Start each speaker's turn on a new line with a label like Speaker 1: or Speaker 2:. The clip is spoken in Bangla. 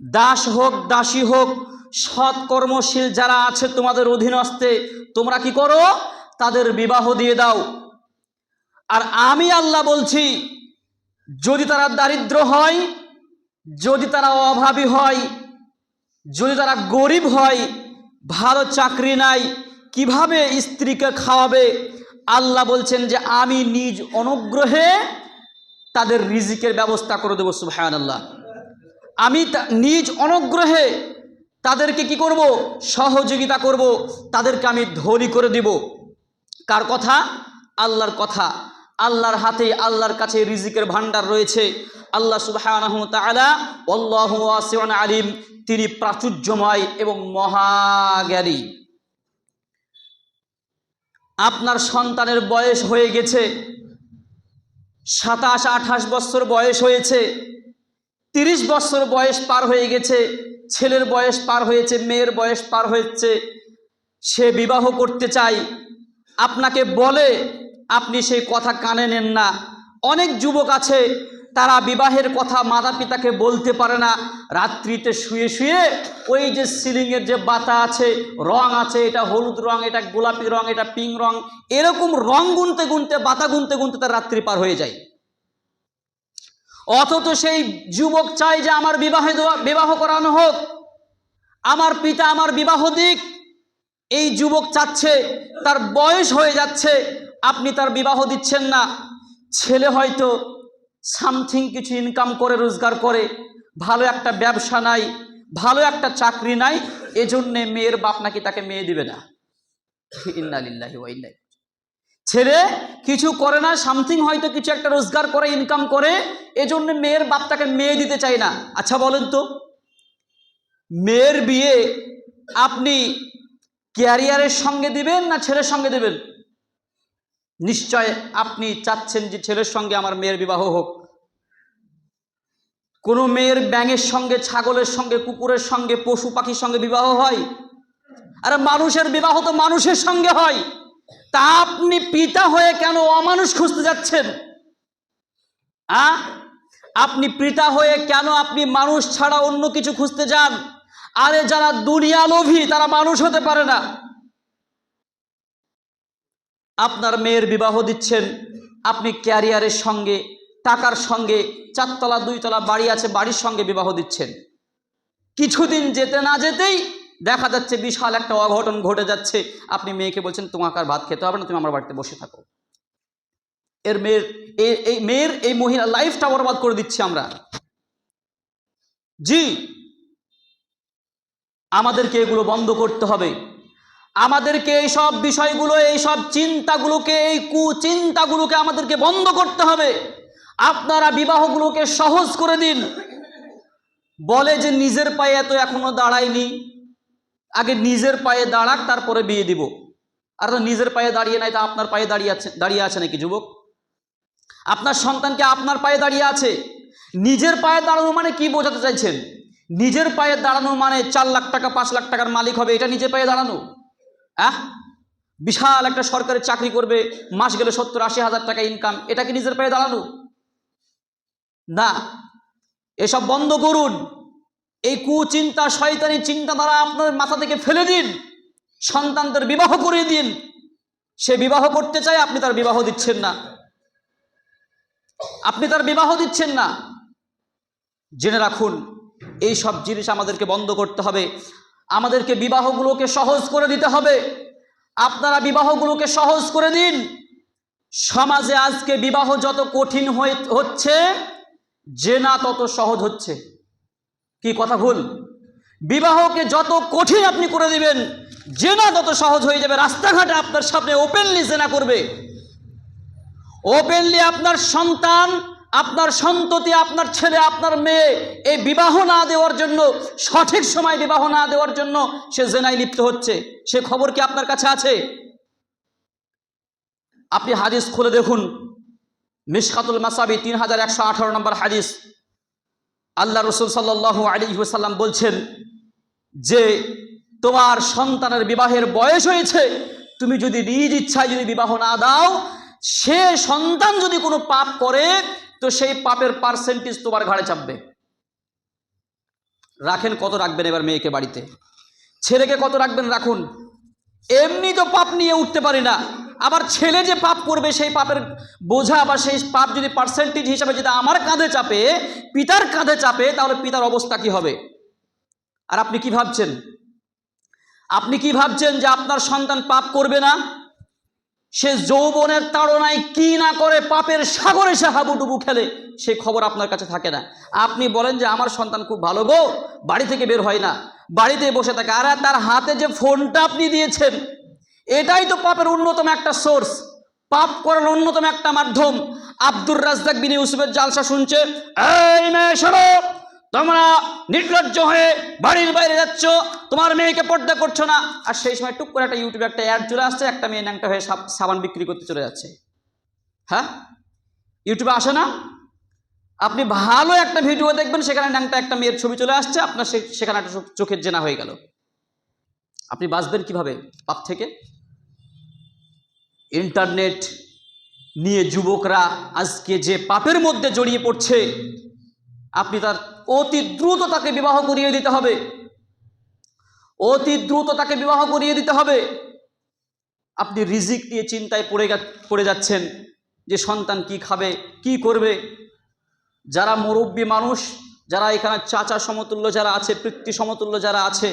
Speaker 1: দাস হোক, দাসী হোক সৎ কর্মশীল যারা আছে তোমাদের অধীনস্থে, তোমরা কি করো? তাদের বিবাহ দিয়ে দাও। আর আমি আল্লাহ বলছি, যদি তারা দারিদ্র হয়, যদি তারা অভাবী হয়, যদি তারা গরিব হয়, ভালো চাকরি নাই, কীভাবে স্ত্রীকে খাওয়াবে? আল্লাহ বলছেন যে আমি নিজ অনুগ্রহে তাদের রিজিকের ব্যবস্থা করে দেবো সুহায়ন আল্লাহ আমি নিজ অনুগ্রহে তাদেরকে কি করব? সহযোগিতা করব। তাদেরকে আমি ধনী করে দিব। কার কথা? আল্লাহর কথা। আল্লাহর হাতে আল্লাহর কাছে রিজিকের ভান্ডার রয়েছে। আল্লাহ ওয়াসিউন আলিম। তিনি প্রাচুর্যময় এবং মহাজ্ঞানী। আপনার সন্তানের বয়স হয়ে গেছে। সাতাশ আঠাশ বছর বয়স হয়েছে। তিরিশ বছর বয়স পার হয়ে গেছে, ছেলের বয়স পার হয়েছে, মেয়ের বয়স পার হয়েছে, সে বিবাহ করতে চাই। আপনাকে বলে আপনি সেই কথা কানে নেন না। অনেক যুবক আছে, তারা বিবাহের কথা মাতা পিতাকে বলতে পারে না। রাত্রিতে শুয়ে শুয়ে ওই যে সিলিংয়ের যে বাতা আছে, রং আছে, এটা হলুদ রং, এটা গোলাপি রং, এটা পিঙ্ক রং, এরকম রং গুনতে গুনতে, বাতা গুনতে গুনতে তার রাত্রি পার হয়ে যায়। অথচ সেই যুবক চায় যে আমার বিবাহে বিবাহ করানো হোক। আমার পিতা আমার বিবাহ দিক। এই যুবক চাচ্ছে, তার বয়স হয়ে যাচ্ছে, আপনি তার বিবাহ দিচ্ছেন না। ছেলে হয়তো সামথিং কিছু ইনকাম করে, রোজগার করে, ভালো একটা ব্যবসা নাই, ভালো একটা চাকরি নাই, এজন্যে মেয়ের বাপ নাকি তাকে মেয়ে দিবে না। ইন্নালিল্লাহি ওয়া ছেলে কিছু করে না সামথিং হয়তো কিছু একটা রোজগার করে ইনকাম করে, এজন্য মেয়ের বাপ তাকে মেয়ে দিতে চায় না। আচ্ছা বলেন তো, মেয়ের বিয়ে আপনি ক্যারিয়ারের সঙ্গে দিবেন না ছেলের সঙ্গে দেবেন? নিশ্চয় আপনি চাচ্ছেন যে ছেলের সঙ্গে আমার মেয়ের বিবাহ হোক। কোনো মেয়ের ব্যাঙের সঙ্গে, ছাগলের সঙ্গে, কুকুরের সঙ্গে, পশু পাখির সঙ্গে বিবাহ হয়? আরে মানুষের বিবাহ তো মানুষের সঙ্গে হয়। তা আপনি পিতা হয়ে কেন অমানুষ খুঁজতে যাচ্ছেন? আ? আপনি পিতা হয়ে কেন আপনি মানুষ ছাড়া অন্য কিছু খুঁজতে যান? আরে যারা দুনিয়া লোভী, তারা মানুষ হতে পারে না। আপনার মেয়ের বিবাহ দিচ্ছেন, আপনি ক্যারিয়ারের সঙ্গে, টাকার সঙ্গে, চারতলা, দুইতলা বাড়ি আছে, বাড়ির সঙ্গে বিবাহ দিচ্ছেন। কিছুদিন যেতে না যেতেই দেখা যাচ্ছে বিশাল একটা অঘটন ঘটে যাচ্ছে। আপনি মেয়েকে বলছেন, তোমাকে আর ভাত খেতে হবে না, তুমি আমার বাড়িতে বসে থাকো। এর মেয়ের এই মেয়ের এই মহিলা লাইফটা বরবাদ করে দিচ্ছি আমরা। জি, আমাদেরকে এগুলো বন্ধ করতে হবে। আমাদেরকে এই সব বিষয়গুলো, এই সব চিন্তাগুলোকে, এই কুচিন্তাগুলোকে আমাদেরকে বন্ধ করতে হবে। আপনারা বিবাহগুলোকে সহজ করে দিন। বলে যে নিজের পায়ে এত এখনও দাঁড়ায়নি। আগে নিজের পায়ে দাঁড়াক, তারপরে বিয়ে দিব। আর তো নিজের পায়ে দাঁড়িয়ে নাই, তা আপনার পায়ে দাঁড়িয়ে আছে দাঁড়িয়ে আছে নাকি, যুবক? আপনার সন্তানকে আপনার পায়ে দাঁড়িয়ে আছে? নিজের পায়ে দাঁড়ানো মানে কি বোঝাতে চাইছেন? নিজের পায়ে দাঁড়ানো মানে চার লাখ টাকা, পাঁচ লাখ টাকার মালিক হবে, এটা নিজের পায়ে দাঁড়ানো? আহ বিশাল একটা সরকারি চাকরি করবে, মাস গেলে সত্তর, আশি হাজার টাকা ইনকাম এটা কি নিজের পায়ে দাঁড়ানো? না। এসব বন্ধ করুন। এই কুচিন্তা শয়তানি চিন্তা দ্বারা আপনার মাথা থেকে ফেলে দিন, সন্তানদের বিবাহ করিয়ে দিন। সে বিবাহ করতে চায়, আপনি তার বিবাহ দিচ্ছেন না। আপনি তার বিবাহ দিচ্ছেন না। জেনে রাখুন, এই সব জিনিস আমাদেরকে বন্ধ করতে হবে। আমাদেরকে বিবাহগুলোকে সহজ করে দিতে হবে। আপনারা বিবাহগুলোকে সহজ করে দিন। সমাজে আজকে বিবাহ যত কঠিন হচ্ছে, জেনা তত সহজ হচ্ছে। কি কথা ভুল? বিবাহকে যত কঠিন আপনি করে দিবেন, জেনা তত সহজ হয়ে যাবে, রাস্তাঘাটে আপনার সামনে ওপেনলি জেনা করবে। ওপেনলি আপনার সন্তান, আপনার সন্ততি, আপনার ছেলে, আপনার মেয়ে, এই বিবাহ না দেওয়ার জন্য, সঠিক সময় বিবাহ না দেওয়ার জন্য সে জেনায় লিপ্ত হচ্ছে। সে খবর কি আপনার কাছে আছে? আপনি হাদিস খুলে দেখুন। মিশকাতুল মাসাবি তিন হাজার একশো আঠারো নম্বর হাদিস। আল্লাহ রসুল সাল্লাহ আলী সাল্লাম বলছেন যে, তোমার সন্তানের বিবাহের বয়স হয়েছে, তুমি যদি নিজ ইচ্ছায় যদি বিবাহ না দাও, সে সন্তান যদি কোনো পাপ করে, তো সেই পাপের পার্সেন্টেজ তোমার ঘাড়ে চাপবে। রাখেন কত রাখবেন এবার মেয়েকে বাড়িতে? ছেলেকে কত রাখবেন? রাখুন। এমনি তো পাপ নিয়ে উঠতে পারি না। আবার ছেলে যে পাপ করবে, সেই পাপের বোঝা বা সেই পাপ যদি পার্সেন্টেজ হিসাবে যদি আমার কাঁধে চাপে, পিতার কাঁধে চাপে, তাহলে পিতার অবস্থা কি হবে? আর আপনি কি ভাবছেন? আপনি কি ভাবছেন যে আপনার সন্তান পাপ করবে না? সে যৌবনের তাড়নায় কি না করে পাপের সাগরে সে হাবুডুবু খেলে, সে খবর আপনার কাছে থাকে না। আপনি বলেন যে আমার সন্তান খুব ভালো গো, বাড়ি থেকে বের হয় না। বাড়িতে বসে থাকে। আর তার হাতে যে ফোনটা আপনি দিয়েছেন এটাই তো পাপের অন্যতম একটা সোর্স। পাপ করার অন্যতম একটা মাধ্যম। আব্দুর রাজ্জাক বিন ইউসুফের জালসা শুনছে, এই মেয়ে, শোনো, তোমরা নির্লজ্জ হয়ে বাড়ির বাইরে যাচ্ছ, তোমার মেয়েকে পর্দা করছ না। আর সেই সময় টুক করে একটা ইউটিউবে একটা অ্যাড চলে আসছে, একটা মেয়ে ন্যাংটা হয়ে সাবান বিক্রি করতে চলে যাচ্ছে। হ্যাঁ? ইউটিউবে আসে না? আপনি ভালো একটা ভিডিও দেখবেন, সেখানে ন্যাংটা একটা মেয়ের ছবি চলে আসছে, আপনার সেখানে একটা চোখের জেনা হয়ে গেল। আপনি বাঁচবেন কীভাবে পাপ থেকে? ইন্টারনেট নিয়ে যুবকরা আজকে যে পাপের মধ্যে জড়িয়ে পড়ছে, আপনি তার অতি দ্রুত তাকে বিবাহ করিয়ে দিতে হবে। অতি দ্রুত তাকে বিবাহ করিয়ে দিতে হবে। আপনি রিজিক নিয়ে চিন্তায় পড়ে পড়ে যাচ্ছেন যে সন্তান কি খাবে, কি করবে। যারা মুরব্বী মানুষ, যারা এখানে চাচা সমতুল্য যারা আছে, পিতৃ সমতুল্য যারা আছে